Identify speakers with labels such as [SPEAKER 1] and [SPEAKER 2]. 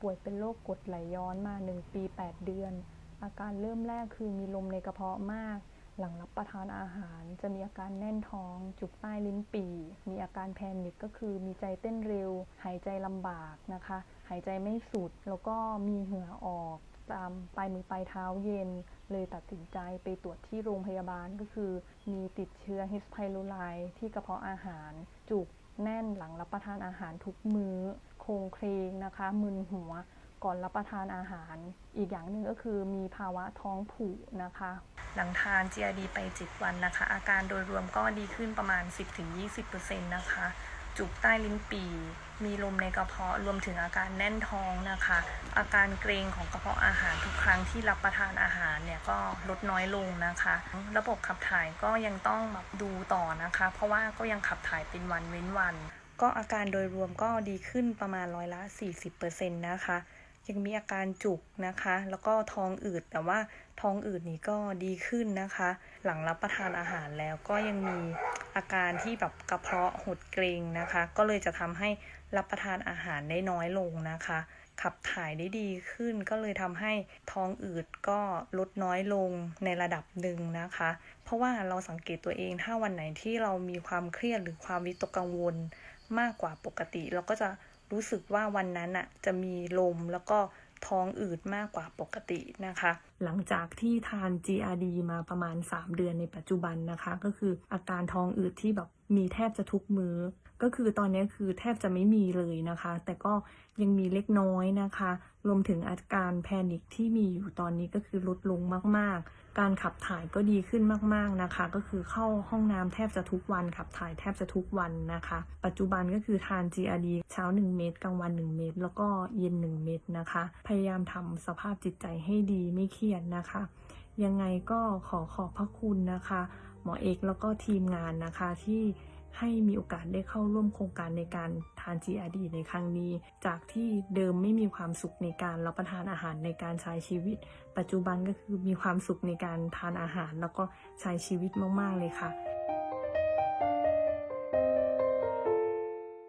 [SPEAKER 1] ป่วยเป็นโรคกรดไหลย้อนมา 1 ปี 8 เดือน อาการเริ่มแรกคือมีลมในกระเพาะมาก หลังรับประทานอาหาร จะมีอาการแน่นท้อง จุกใต้ลิ้นปี่ มีอาการแพนิคก็คือมีใจเต้นเร็ว หายใจลำบากนะคะ หายใจไม่สุด แล้วก็มีเหงื่อออกตามปลายมือปลายเท้าเย็น เลยตัดสินใจไปตรวจที่โรงพยาบาลก็คือ มีติดเชื้อ H. pylori ที่กระเพาะอาหาร จุก แน่นหลังรับประทานอาหารทุกมื้อ โครงเครงนะคะ มึนหัวก่อนรับประทานอาหาร อีกอย่างหนึ่งก็คือมีภาวะท้องผูกนะคะ หลังทาน GRD ไป 7 วันนะคะ อาการโดยรวมก็ดีขึ้นประมาณ 10-20%นะคะ จุกใต้ลิ้นปี มีลมในกระเพาะรวมถึงอาการแน่นท้องนะคะ อาการเกรงของกระเพาะอาหารทุกครั้งที่รับประทานอาหารเนี่ยก็ลดน้อยลงนะคะ ระบบขับถ่ายก็ยังต้องแบบดูต่อนะคะ เพราะว่าก็ยังขับถ่ายเป็นวันเว้นวัน ก็อาการโดยรวมก็ดีขึ้นประมาณร้อยละ 40%นะคะยังมีอาการจุกนะคะ แล้วก็ท้องอืด แต่ว่าท้องอืดนี้ก็ดีขึ้นนะคะ หลังรับประทานอาหารแล้วก็ยังมี อาการที่แบบกระเพาะหดเกรงนะคะ ก็เลยจะทำให้รับประทานอาหารได้น้อยลงนะคะ ขับถ่ายได้ดีขึ้น ก็เลยทำให้ท้องอืดก็ลดน้อยลงในระดับหนึ่งนะคะ เพราะว่าเราสังเกตตัวเองถ้าวันไหนที่เรามีความเครียดหรือความวิตกกังวลมากกว่าปกติ เราก็จะรู้สึกว่าวันนั้นอะจะมีลมแล้วก็ท้องอืดมากกว่าปกตินะคะ หลังจากที่ทาน GRD มาประมาณ 3 เดือนในปัจจุบันนะคะ ก็คืออาการท้องอืดที่แบบมีแทบจะทุกมือ้อ ก็คือตอนนี้คือแทบจะไม่มีเลยนะคะ แต่ก็ยังมีเล็กน้อยนะคะ รวมถึงอาการแพนิคที่มีอยู่ตอนนี้ก็คือลดลงมากๆ การขับถ่ายก็ดีขึ้นมากๆนะคะ ก็คือเข้าห้องน้ำแทบจะทุกวันขับถ่ายแทบจะทุกวันนะคะ ปัจจุบันก็คือทาน GRD เช้า 1 เม็ดกลางวัน 1 เม็ดแล้วก็เย็น 1 เม็ดนะคะ พยายามทำสภาพจิตใจให้ดีไม่เครียดนะคะ ยังไงก็ขอขอบพระคุณนะคะ หมอเอกแล้วก็ทีมงานนะคะที่ให้มีโอกาสได้เข้าร่วมโครงการในการทาน GRD ในครั้งนี้ จากที่เดิมไม่มีความสุขในการรับประทานอาหารในการใช้ชีวิต ปัจจุบันก็คือมีความสุขในการทานอาหาร แล้วก็ใช้ชีวิตมาก ๆ เลยค่ะ